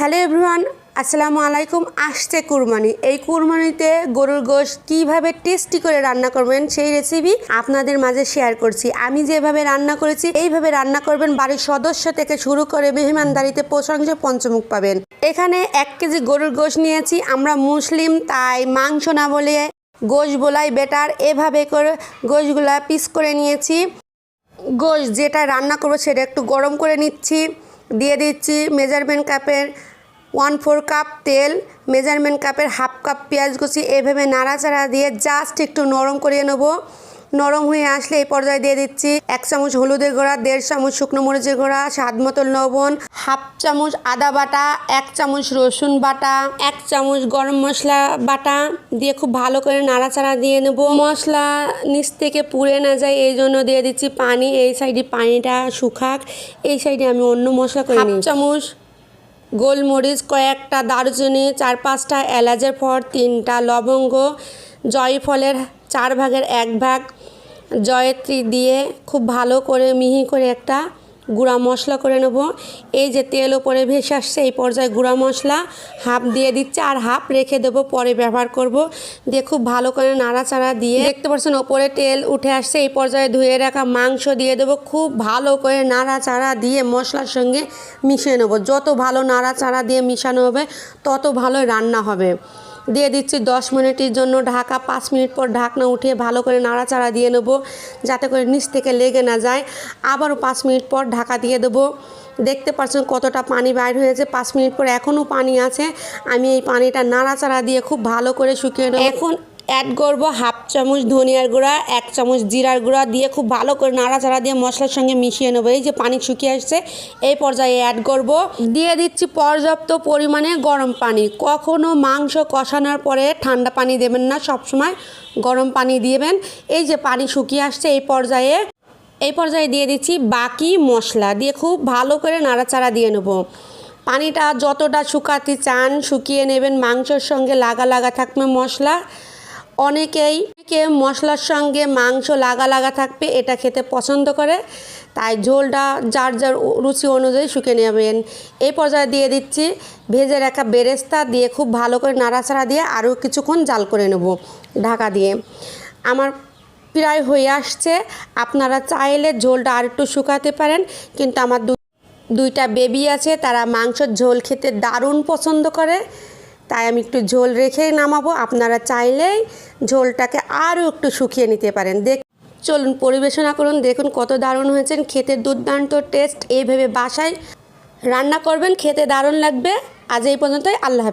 Hello everyone, আসসালামু আলাইকুম। আসছে কুরবানি এই কুরবানিতে গরুর গোশ কীভাবে টেস্টি করে রান্না করবেন সেই রেসিপি আপনাদের মাঝে শেয়ার করছি। আমি যেভাবে রান্না করেছি, এইভাবে রান্না করবেন বাড়ির সদস্য থেকে শুরু করে মেহমানদারিতে প্রশংসা পঞ্চমুখ পাবেন। এখানে এক কেজি গরুর গোশ নিয়েছি। আমরা মুসলিম, তাই মাংস না বলে গোশ বলাই বেটার এভাবে করে গোশগুলা পিস করে নিয়েছি। গোশ যেটা রান্না করব সেটা একটু গরম করে নিচ্ছি। দিয়ে দিচ্ছি মেজারমেন্ট কাপের ওয়ান ফোর কাপ তেল মেজারমেন্ট কাপের হাফ কাপ পেঁয়াজ কুচি এভাবে নাড়াচাড়া দিয়ে জাস্ট একটু নরম করিয়ে নেব। নরম হয়ে আসলে এই পর্যায়ে দিয়ে দিচ্ছি এক চামচ হলুদের গুঁড়া দেড় চামচ শুকনো মরিচের গুঁড়া স্বাদ মতো লবণ হাফ চামচ আদা বাটা এক চামচ রসুন বাটা এক চামচ গরম মশলা বাটা দিয়ে খুব ভালো করে নাড়াচাড়া দিয়ে নেব। মশলা নিচ থেকে পুড়ে না যায় এই জন্য দিয়ে দিচ্ছি পানি। এই সাইডে পানিটা শুকাক এই সাইডে আমি অন্য মশলা করে নিই চামচ গোলমরিচ, কয়েকটা দারুচিনি চার পাঁচটা এলাচের ফর তিনটা লবঙ্গ জয়ফলের চার ভাগের এক ভাগ, জয়ত্রী দিয়ে খুব ভালো করে মিহি করে একটা গুঁড়া মশলা করে নেব। এই যে তেল ওপরে ভেসে আসছে, এই পর্যায়ে গুঁড়া মশলা হাফ দিয়ে দিচ্ছে আর হাফ রেখে দেবো, পরে ব্যবহার করব। দিয়ে খুব ভালো করে নাড়াচাড়া দিয়ে দেখতে পাচ্ছেন ওপরে তেল উঠে আসছে, এই পর্যায়ে ধুয়ে রাখা মাংস দিয়ে দেবো। খুব ভালো করে নাড়াচাড়া দিয়ে মশলার সঙ্গে মিশিয়ে নেব। যত ভালো নাড়াচাড়া দিয়ে মিশানো হবে, তত ভালো রান্না হবে। দিয়ে দিচ্ছি দশ মিনিটের জন্য ঢাকা, পাঁচ মিনিট পর ঢাকনা উঠিয়ে ভালো করে নাড়াচাড়া দিয়ে নেব, যাতে করে নিচ থেকে লেগে না যায়। আবারও পাঁচ মিনিট পর ঢাকা দিয়ে দেবো। দেখতে পাচ্ছেন কতটা পানি বাইর হয়েছে। পাঁচ মিনিট পর এখনও পানি আছে। আমি এই পানিটা নাড়াচাড়া দিয়ে খুব ভালো করে শুকিয়ে নেব। এখন অ্যাড করব হাফ চামচ ধনিয়ার গুঁড়া, এক চামচ জিরার গুঁড়া দিয়ে খুব ভালো করে নাড়াচাড়া দিয়ে মশলার সঙ্গে মিশিয়ে নেব। এই যে পানি শুকিয়ে আসছে, এই পর্যায়ে অ্যাড করব দিয়ে দিচ্ছি পর্যাপ্ত পরিমাণে গরম পানি। কখনো মাংস কষানোর পরে ঠান্ডা পানি দেবেন না, সবসময় গরম পানি দিবেন। এই যে পানি শুকিয়ে আসছে, এই পর্যায়ে এই পর্যায়ে দিয়ে দিচ্ছি বাকি মশলা দিয়ে খুব ভালো করে নাড়াচাড়া দিয়ে নেব। পানিটা যতটা শুকাতে চান শুকিয়ে নেবেন। মাংসের সঙ্গে লাগা লাগা থাকবে মশলা। অনেকেই কে মশলার সঙ্গে মাংস লাগা লাগা থাকবে, এটা খেতে পছন্দ করে। তাই ঝোলটা যার যার রুচি অনুযায়ী শুকিয়ে নেবেন। এই পর্যায়ে দিয়ে দিচ্ছি ভেজে রাখা বেরেস্তা দিয়ে খুব ভালো করে নাড়াচাড়া দিয়ে আরও কিছুক্ষণ জাল করে নেব ঢাকা দিয়ে। আমার প্রায় হয়ে আসছে, আপনারা চাইলে ঝোলটা আর একটু শুকাতে পারেন, কিন্তু আমার দুইটা বেবি আছে, তারা মাংসের ঝোল খেতে দারুণ পছন্দ করে। তাই আমি একটু ঝোল রেখে নামাবো। আপনারা চাইলেই ঝোলটাকে আরও একটু শুকিয়ে নিতে পারেন। দেখ চলুন পরিবেশনা করুন। দেখুন কত দারুণ হয়েছেন। খেতে দুর্দান্ত টেস্ট। এইভাবে বাসায় রান্না করবেন। খেতে দারুণ লাগবে। আজ এই পর্যন্তই। আল্লাহ